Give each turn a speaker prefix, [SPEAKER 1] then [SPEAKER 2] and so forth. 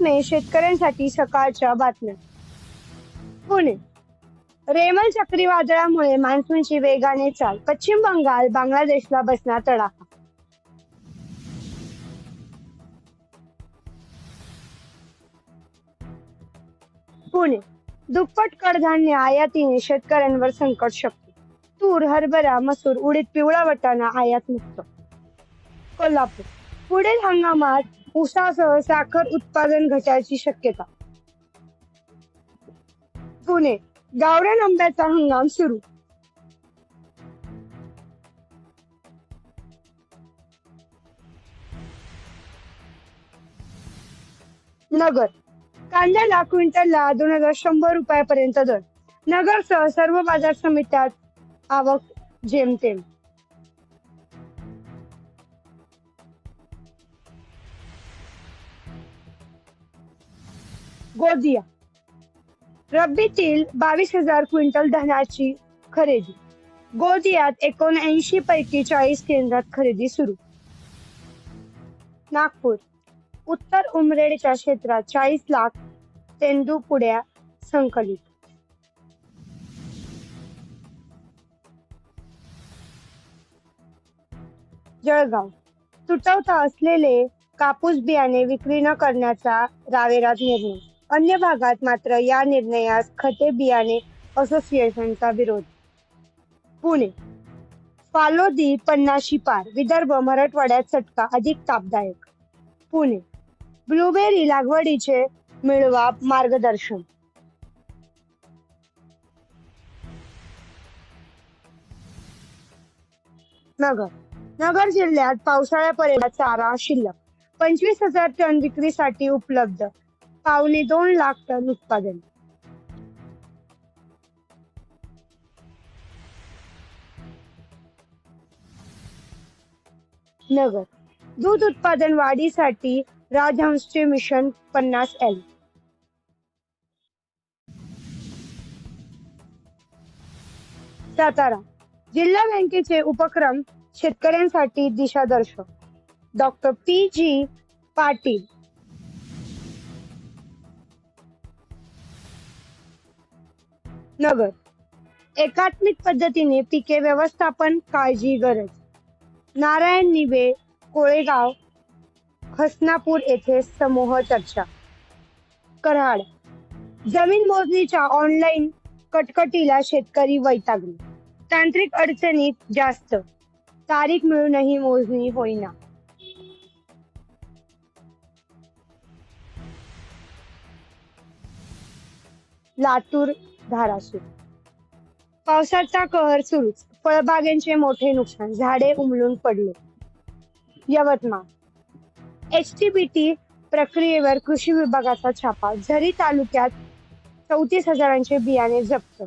[SPEAKER 1] मे शेतकऱ्यांसाठी सकाळच्या बातम्या. पुणे. रेमल चक्रीवादळामुळे मान्सूनची वेगाने चाल. पश्चिम बंगाल बांगलादेशला बसणार तडाखा. पुणे. दुप्पट कडधान्य आयातीने शेतकऱ्यांवर संकट शक्ती तूर हरभरा मसूर उडीद पिवळा वटाणा आयात मुक्त. कोल्हापूर. पुढील हंगामात ऊसासह साखर उत्पादन घटायची शक्यता. पुणे गावरान आंब्याचा हंगाम सुरू. नगर कांद्याला क्विंटलला दोन हजार शंभर रुपयापर्यंत दर. नगरसह सर्व बाजार समित्यात आवक जेमतेम. गोदिया रब्बीतील बावीस हजार क्विंटल धान्याची खरेदी. गोदियात एकोणऐंशी पैकी चाळीस केंद्रात खरेदी सुरू. नागपूर. उत्तर उमरेडच्या क्षेत्रात चाळीस लाख तेंदू पुड्या संकलित. जळगाव. तुटवता असलेले कापूस बियाणे विक्री न करण्याचा रावेरात निर्णय. अन्य भागात मात्र या निर्णयास खते बियाणे असोसिएशनचा विरोध. पुणे. फालोदी पन्नाशी पार विदर्भ मराठवाड्यात चटका अधिक तापदायक. पुणे. ब्लूबेरी लागवडीचे मिळवा मार्गदर्शन. नगर. नगर जिल्ह्यात पावसाळ्यापर्यंत चारा शिल्लक पंचवीस हजार टन विक्रीसाठी उपलब्ध. पावणे दोन लाख टन उत्पादन. नगर. दूध उत्पादन वाढीसाठी राजहंसचे मिशन पन्नास एल सातारा. जिल्हा बँकेचे उपक्रम शेतकऱ्यांसाठी दिशादर्शक. Doctor P G Patil. Nagar. एकात्मिक पद्धतीने पिके व्यवस्थापन काळजी गरज. नारायण निबे कोळेगाव हसनापूर येथे समूह चर्चा. कराड. जमीन मोजणीच्या ऑनलाईन कटकटीला शेतकरी वैतागले. तांत्रिक अडचणीत जास्त. तारीख मिळूनही मोजणी होईना. लातूर धाराशिव. पावसाचा कहर सुरूच. फळबागांचे मोठे नुकसान. झाडे उमलून पडले. Yavatmal. H T B T प्रक्रियेवर कृषी विभागाचा छापा. झरी तालुक्यात चौतीस हजारांचे बियाणे जप्त